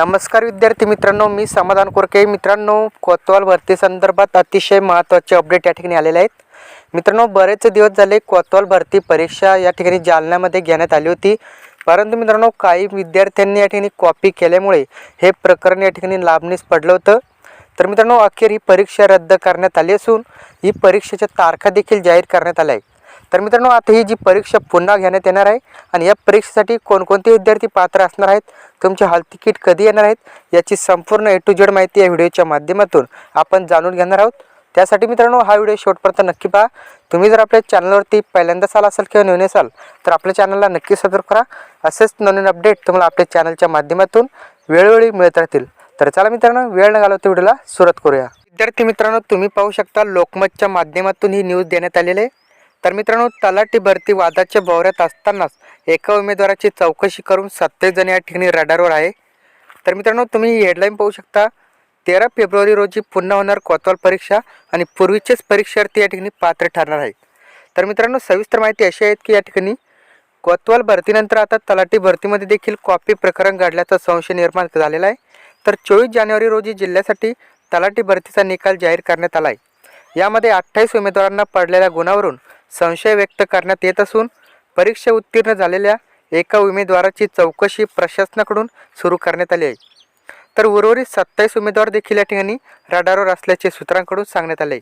नमस्कार विद्यार्थी मित्रांनो मी समाधान कोरके. मित्रांनो कोतवाल भरती संदर्भात अतिशय महत्त्वाचे अपडेट या ठिकाणी आलेले आहेत. मित्रांनो बरेच दिवस झाले कोतवाल भरती परीक्षा या ठिकाणी जालन्यामध्ये घेण्यात आली होती. परंतु मित्रांनो काही विद्यार्थ्यांनी या ठिकाणी कॉपी केल्यामुळे हे प्रकरण या ठिकाणी लाभणीस पडलं होतं. तर मित्रांनो अखेर ही परीक्षा रद्द करण्यात आली असून ही परीक्षेच्या तारखा देखील जाहीर करण्यात आल्या आहे तर मित्रांनो आता ही जी परीक्षा पुन्हा घेण्यात येणार आहे आणि या परीक्षेसाठी कोणकोणते विद्यार्थी पात्र असणार आहेत तुमचे हॉल तिकीट कधी येणार आहेत याची संपूर्ण ए टू जेड माहिती या व्हिडिओच्या माध्यमातून आपण जाणून घेणार आहोत. त्यासाठी मित्रांनो हा व्हिडिओ शेवटपर्यंत नक्की पहा. तुम्ही जर आपल्या चॅनलवरती पहिल्यांदाच आला असाल किंवा नवीन असाल तर आपल्या चॅनलला नक्की सबस्क्राईब करा. असेच नवीन अपडेट तुम्हाला आपल्या चॅनलच्या माध्यमातून वेळोवेळी मिळत राहतील. तर चला मित्रांनो वेळ न घालवते व्हिडिओला सुरुवात करूया. विद्यार्थी मित्रांनो तुम्ही पाहू शकता लोकमतच्या माध्यमातून ही न्यूज देण्यात आलेली आहे. तर मित्रांनो तलाठी भरती वादाच्या भोवऱ्यात असतानाच एका उमेदवाराची चौकशी करून सत्तावीस जण या ठिकाणी रडारवर आहे. तर मित्रांनो तुम्ही ही हेडलाईन पाहू शकता. तेरा फेब्रुवारी रोजी पुन्हा होणार कोतवाल परीक्षा आणि पूर्वीचेच परीक्षार्थी या ठिकाणी पात्र ठरणार आहेत. तर मित्रांनो सविस्तर माहिती अशी आहे की या ठिकाणी कोतवाल भरतीनंतर आता तलाठी भरतीमध्ये देखील कॉपी प्रकरण घडल्याचा संशय निर्माण झालेला आहे. तर चोवीस जानेवारी रोजी जिल्ह्यासाठी तलाठी भरतीचा निकाल जाहीर करण्यात आला आहे. यामध्ये अठ्ठावीस उमेदवारांना पडलेल्या गुणावरून संशय व्यक्त करण्यात येत असून परीक्षा उत्तीर्ण झालेल्या एका उमेदवाराची चौकशी प्रशासनाकडून सुरू करण्यात आली आहे. तर उर्वरित सत्तावीस उमेदवार देखील या ठिकाणी रडारवर असल्याचे सूत्रांकडून सांगण्यात आले.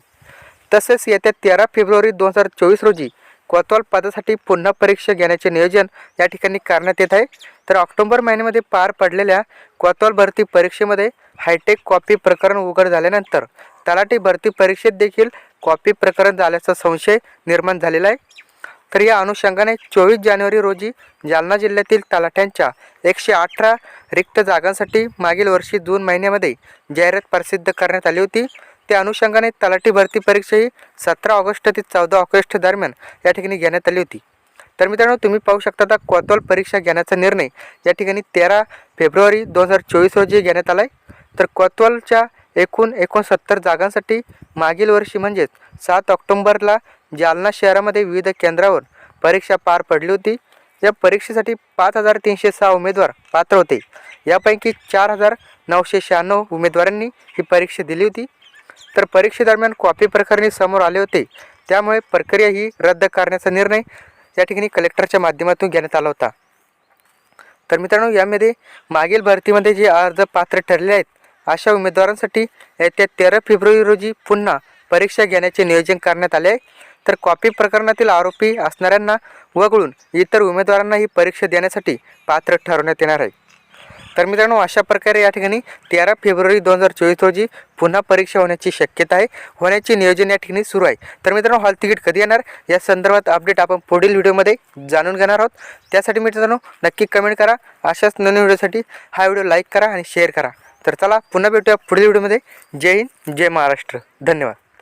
तसेच येत्या तेरा फेब्रुवारी दोन हजार चोवीस रोजी कोतवाल पदासाठी पुन्हा परीक्षा घेण्याचे नियोजन या ठिकाणी करण्यात येत आहे. तर ऑक्टोबर महिन्यामध्ये पार पडलेल्या कोतवाल भरती परीक्षेमध्ये हायटेक कॉपी प्रकरण उघड झाल्यानंतर तलाठी भरती परीक्षेत देखील कॉपी प्रकरण झाल्याचा संशय निर्माण झालेला आहे. तर या अनुषंगाने चोवीस जानेवारी रोजी जालना जिल्ह्यातील तलाठ्यांच्या एकशे अठरा रिक्त जागांसाठी मागील वर्षी जून महिन्यामध्ये जाहिरात प्रसिद्ध करण्यात आली होती. त्या अनुषंगाने तलाठी भरती परीक्षा ही सतरा ऑगस्ट ते चौदा ऑगस्ट दरम्यान या ठिकाणी घेण्यात आली होती. तर मित्रांनो तुम्ही पाहू शकता आता कोतवाल परीक्षा घेण्याचा निर्णय या ठिकाणी तेरा फेब्रुवारी दोन हजार चोवीस रोजी घेण्यात आला आहे तर कोतवालच्या एकूण एकोणसत्तर जागांसाठी मागील वर्षी म्हणजेच सात ऑक्टोंबरला जालना शहरामध्ये विविध केंद्रावर परीक्षा पार पडली होती. या परीक्षेसाठी पाच हजार तीनशे सहा उमेदवार पात्र होते. यापैकी चार हजार नऊशे शहाण्णव उमेदवारांनी ही परीक्षा दिली होती. तर परीक्षेदरम्यान कॉपी प्रकरणी समोर आले होते. त्यामुळे प्रक्रिया ही रद्द करण्याचा निर्णय या ठिकाणी कलेक्टरच्या माध्यमातून घेण्यात आला होता. तर मित्रांनो यामध्ये मागील भरतीमध्ये जे अर्ज पात्र ठरले आहेत अशा उमेदवारांसाठी येत्या तेरा फेब्रुवारी रोजी पुन्हा परीक्षा घेण्याचे नियोजन करण्यात आले. आहे तर कॉपी प्रकरणातील आरोपी असणाऱ्यांना वगळून इतर उमेदवारांना ही परीक्षा देण्यासाठी पात्र ठरवण्यात येणार आहे. तर मित्रांनो अशा प्रकारे या ठिकाणी तेरा फेब्रुवारी दोन हजार चोवीस रोजी पुन्हा परीक्षा होण्याची शक्यता आहे. होण्याचे नियोजन या ठिकाणी सुरू आहे. तर मित्रांनो हॉल तिकीट कधी येणार? या संदर्भात अपडेट आपण पुढील व्हिडिओमध्ये जाणून घेणार आहोत. त्यासाठी मित्रांनो नक्की कमेंट करा. अशाच नवीन व्हिडिओसाठी हा व्हिडिओ लाईक करा आणि शेअर करा. तर चला पुन्हा भेटूया पुढील व्हिडिओमध्ये. जय हिंद जय महाराष्ट्र. धन्यवाद.